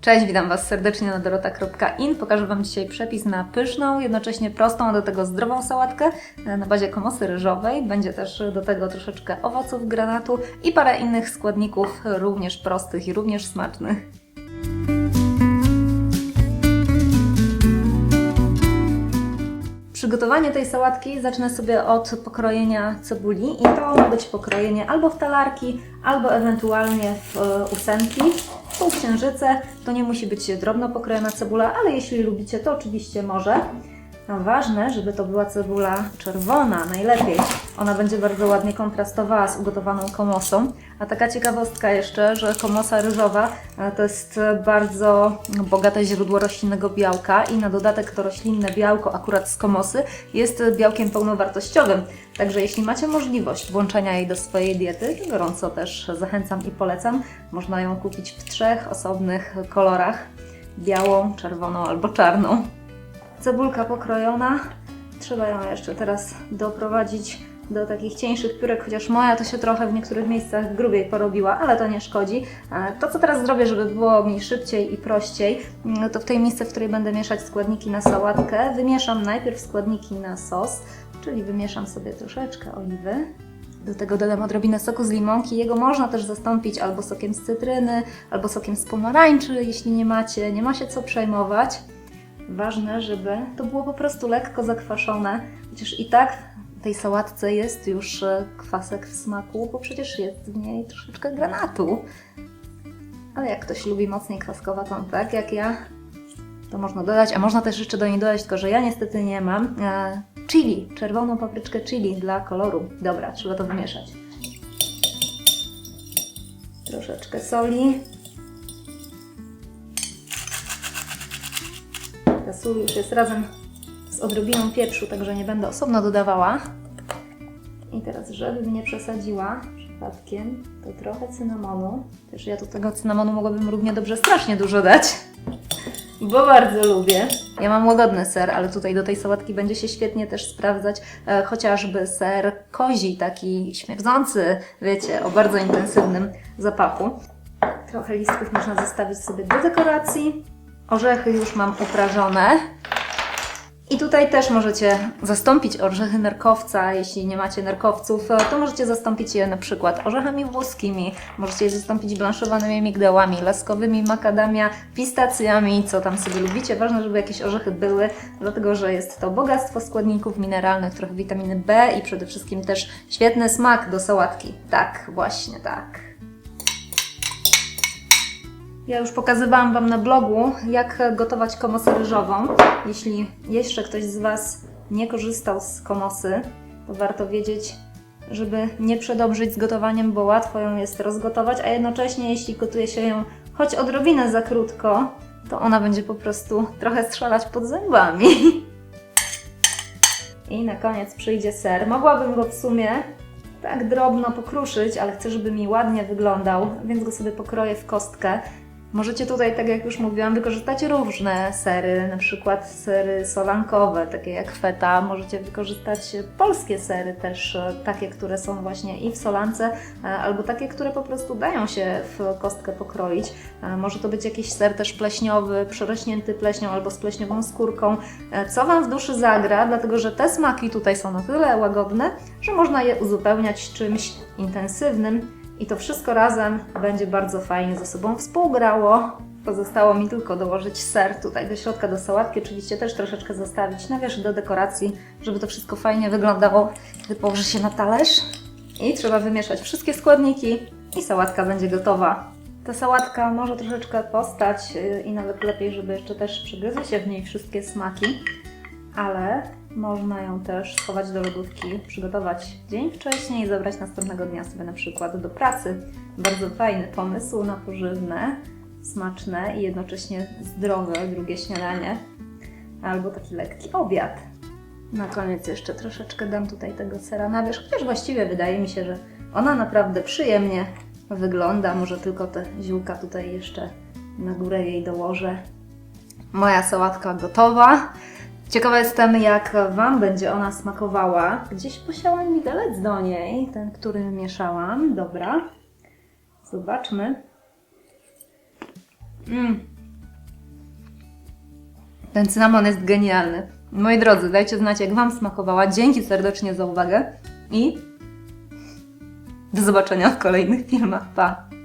Cześć, witam Was serdecznie na dorota.in. Pokażę Wam dzisiaj przepis na pyszną, jednocześnie prostą, a do tego zdrową sałatkę e, na bazie komosy ryżowej. Będzie też do tego troszeczkę owoców granatu i parę innych składników również prostych i również smacznych. Przygotowanie tej sałatki zacznę sobie od pokrojenia cebuli i to ma być pokrojenie albo w talarki, albo ewentualnie w e, ósemki. Półksiężyce to nie musi być drobno pokrojona cebula, ale jeśli lubicie, to oczywiście może. Ważne, żeby to była cebula czerwona, najlepiej. Ona będzie bardzo ładnie kontrastowała z ugotowaną komosą. A taka ciekawostka jeszcze, że komosa ryżowa e, to jest bardzo bogate źródło roślinnego białka i na dodatek to roślinne białko akurat z komosy jest białkiem pełnowartościowym. Także jeśli macie możliwość włączenia jej do swojej diety, gorąco też zachęcam i polecam. Można ją kupić w trzech osobnych kolorach: białą, czerwoną albo czarną. Cebulka pokrojona. Trzeba ją jeszcze teraz doprowadzić do takich cieńszych piórek, chociaż moja to się trochę w niektórych miejscach grubiej porobiła, ale to nie szkodzi. E, To, co teraz zrobię, żeby było mi szybciej i prościej, mm, to w tej miejsce, w której będę mieszać składniki na sałatkę, wymieszam najpierw składniki na sos, czyli wymieszam sobie troszeczkę oliwy. Do tego dodam odrobinę soku z limonki. Jego można też zastąpić albo sokiem z cytryny, albo sokiem z pomarańczy, jeśli nie macie. Nie ma się co przejmować. Ważne, żeby to było po prostu lekko zakwaszone, chociaż i tak w tej sałatce jest już e, kwasek w smaku, bo przecież jest w niej troszeczkę granatu. Ale jak ktoś lubi mocniej kwaskowatą, tak jak ja, to można dodać, a można też jeszcze do niej dodać, tylko że ja niestety nie mam, e, chili, czerwoną papryczkę chili dla koloru. Dobra, trzeba to wymieszać. Troszeczkę soli, Sól już jest razem z odrobiną pieprzu, także nie będę osobno dodawała. I teraz, żebym nie przesadziła przypadkiem, to trochę cynamonu. Też ja tu tego cynamonu mogłabym równie dobrze strasznie dużo dać, bo bardzo lubię. Ja mam łagodny ser, ale tutaj do tej sałatki będzie się świetnie też sprawdzać e, chociażby ser kozi, taki śmierdzący, wiecie, o bardzo intensywnym zapachu. Trochę listków można zostawić sobie do dekoracji. Orzechy już mam uprażone. I tutaj też możecie zastąpić orzechy nerkowca. Jeśli nie macie nerkowców, to możecie zastąpić je na przykład orzechami włoskimi, możecie je zastąpić blanszowanymi migdałami, laskowymi makadamia, pistacjami, co tam sobie lubicie. Ważne, żeby jakieś orzechy były, dlatego że jest to bogactwo składników mineralnych, trochę witaminy B i przede wszystkim też świetny smak do sałatki. Tak, właśnie tak. Ja już pokazywałam Wam na blogu, jak gotować komosę ryżową. Jeśli jeszcze ktoś z Was nie korzystał z komosy, to warto wiedzieć, żeby nie przedobrzyć z gotowaniem, bo łatwo ją jest rozgotować, a jednocześnie jeśli gotuje się ją choć odrobinę za krótko, to ona będzie po prostu trochę strzelać pod zębami. I na koniec przyjdzie ser. Mogłabym go w sumie tak drobno pokruszyć, ale chcę, żeby mi ładnie wyglądał, więc go sobie pokroję w kostkę. Możecie tutaj, tak jak już mówiłam, wykorzystać różne sery, na przykład sery solankowe, takie jak feta. Możecie wykorzystać polskie sery też, e, takie, które są właśnie i w solance, e, albo takie, które po prostu dają się w kostkę pokroić. E, Może to być jakiś ser też pleśniowy, przerośnięty pleśnią albo z pleśniową skórką. Co Wam w duszy zagra, dlatego że te smaki tutaj są na tyle łagodne, że można je uzupełniać czymś intensywnym. I to wszystko razem będzie bardzo fajnie ze sobą współgrało. Pozostało mi tylko dołożyć ser tutaj do środka, do sałatki. Oczywiście też troszeczkę zostawić na wierzch do dekoracji, żeby to wszystko fajnie wyglądało, gdy położy się na talerz. I trzeba wymieszać wszystkie składniki i sałatka będzie gotowa. Ta sałatka może troszeczkę postać yy, i nawet lepiej, żeby jeszcze też przygryzły się w niej wszystkie smaki, ale można ją też schować do lodówki, przygotować dzień wcześniej i zabrać następnego dnia sobie na przykład do pracy. Bardzo fajny pomysł na pożywne, smaczne i jednocześnie zdrowe drugie śniadanie albo taki lekki obiad. Na koniec jeszcze troszeczkę dam tutaj tego sera na wierzch, chociaż właściwie wydaje mi się, że ona naprawdę przyjemnie wygląda. Może tylko te ziółka tutaj jeszcze na górę jej dołożę. Moja sałatka gotowa. Ciekawa jestem, jak Wam będzie ona smakowała. Gdzieś posiałam widelec do niej, ten, który mieszałam. Dobra. Zobaczmy. Mm. Ten cynamon jest genialny. Moi drodzy, dajcie znać, jak Wam smakowała. Dzięki serdecznie za uwagę i do zobaczenia w kolejnych filmach. Pa!